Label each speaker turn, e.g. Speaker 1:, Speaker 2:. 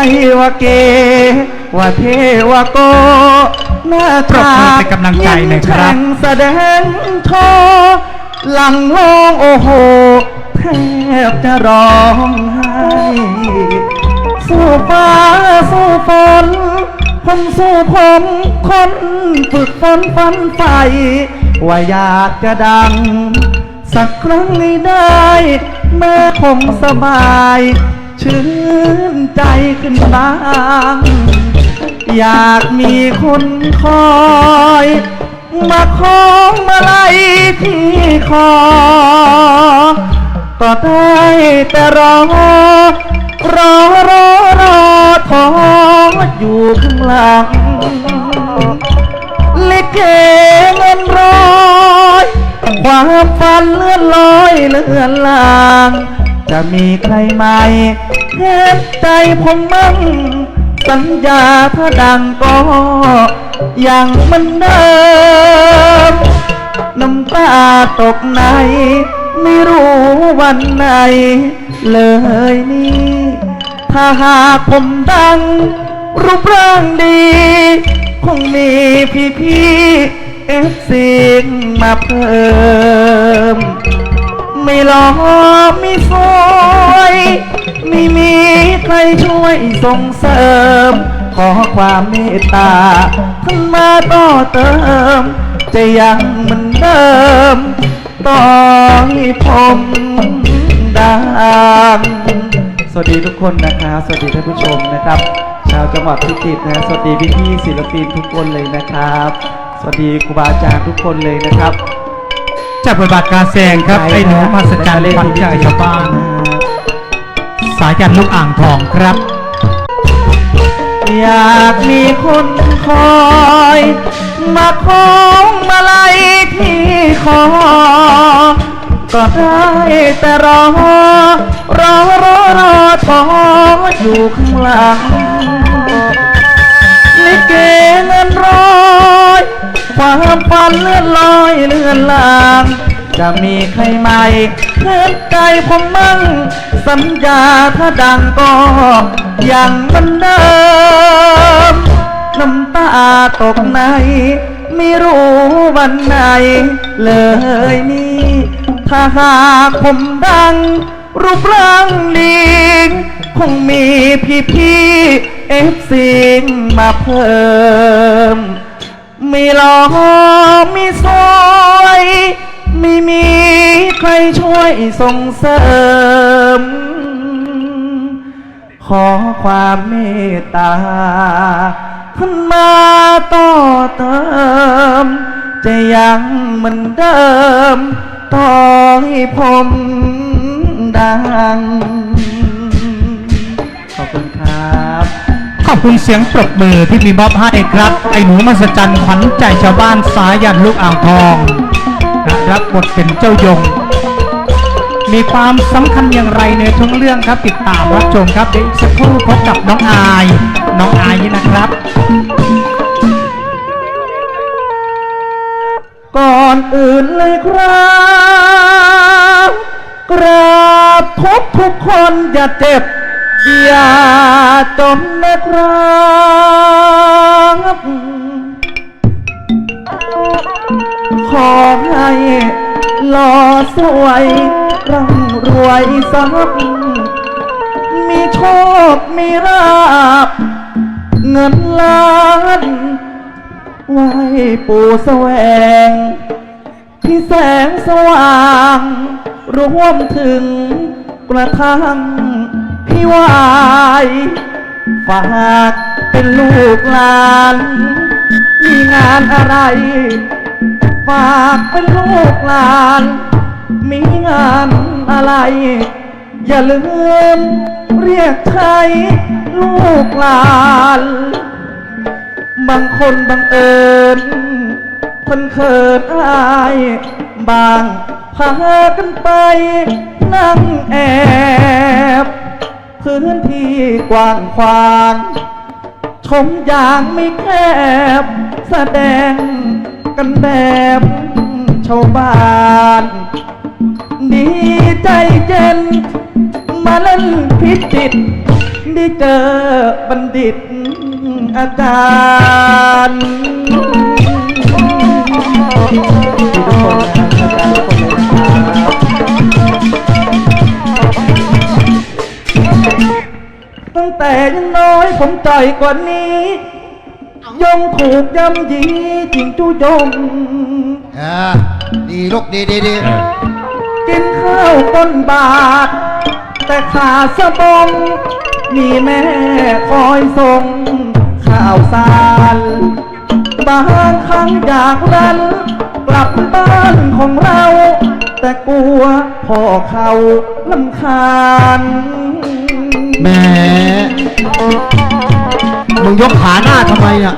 Speaker 1: ช่ว่าเกว่าเทว่าโกหน้า
Speaker 2: ปรบ
Speaker 1: ตา
Speaker 2: มือเป็นกำลังใจหน่อยครับ
Speaker 1: งแสดงโชว์หลังลงโอ้โหแทบจะร้องไห้สู้ฟ้าสู้ฝนผมสู้ผมคนฝึกฝนฝันใฝ่ว่าอยากจะดัง สักครั้งให้ได้แม่คงสบาย ชื่นใจขึ้นบ้าง อยากมีคนคอย มาคล้องมาไล่ที่คอ ก็ได้แต่รอ รอรอรอทออยู่ข้างหลังลิเกเงินร้อยความฝันเลื่อนลอยเลื่อนลาง จะมีใครไหม เห็นใจผมมั่ง สัญญาถ้าดังก็ยังมันเดิมน้ำตาตกใน ไม่รู้วันไหน เลยนี่ ถ้าหากผมดัง รูปร่างดี คงมีพี่พี่เอฟซีมาเพิ่ม ไม่หลอไม่สวยไม่มี รช่วยส่งเสริม ขอความเมตตาท่านมาต่อเติม จะยังเหมือนเดิมต่อให้ผมดังสวัสดีทุกคนนะครับสวัสดีท่านผู้ชมนะครับ ชาวจังหวัดพิจิตรนะสวัสดีพี่พี่ๆศิลปินทุกคนเลยนะครับ สวัสดีครูบาอาจารย์ทุกคนเลยนะครับ
Speaker 2: จากบทบาทการแสดงครับไอ้หนูมหัศจรรย์ขวัญใจชาวบ้าน สายันลูกอ่างทองครับ
Speaker 1: อยากมีคนคอย มาคล้องมาไล่ที่คอ ก็ได้แต่รอ รอรอรอทออยู่ข้างหลังลิเกเงินร้อย ความฝันเลื่อนลอยเลื่อนลาง จะมีใครใหม่เพื่อนใจผมมั่ง สัญญาถ้าดังก็ยังเหมันเดิมน้ำตาตกใน ไม่รู้วันไหน เลยนี่ถ้าหากผมดัง รูปร่างดีคงมีพี่พี่เอฟซีมาเพิ่มไม่หลอไม่สวย ไม่มีใครช่วยส่งเสริม ขอความเมตตาท่านมาต่อเติม จะยังเหมือนเดิม ต่อให้ผมดัง ขอบคุณครับ
Speaker 2: ขอบคุณเสียงปรบมือที่มีมอบให้ครับ ไอ้หนูมหัศจรรย์ขวัญใจชาวบ้านสายันลูกอ่างทอง รับบทเป็นเจ้ายง มีความสำคัญอย่างไรในทุกเรื่องครับติดตามรับชมครับเดี๋ยวอีกสักครู่พบกับน้องอาย น้องอายนี่นะครับ
Speaker 1: ก่อนอื่นเลยครับกราบทุกทุกคนอย่าเจ็บอย่าจนนะครับ ขอให้หล่อสวยร่ำรวยสักมีโชค มีราบ เงินล้านไหว้ปู่แสวง ที่แสงสว่าง รวมถึงกระทั่งพี่วายฝากเป็นลูกหลาน มีงานอะไร ฝากเป็นลูกหลาน มีงานอะไร อย่าลืมเรียกใช้ลูกหลาน บางคนบังเอิญคนเขินอายบางพากันไปนั่งแอบพื้นที่กว้างขวาง ชมอย่างไม่แคบแสดง กันแบบชาวบ้านดีใจเจนมาเล่นพิจิตรได้เจอบัณฑิตอาจารย์ทุกคนนะครับทุกคนตั้งแต่ยังน้อยผมจ่อยกว่านี้ ยงถูกย่ำยีจริงจุยง
Speaker 3: อ่าดีลูกดีดีดี
Speaker 1: กินข้าวต้นบาท แต่ขาดสะบง มีแม่คอยส่งข้าวสารบางครั้งอยากรันกลับบ้านของเรา แต่กลัวพ่อเขาลำคาญ
Speaker 3: แหม มึงยกขาหน้าทำไมอะ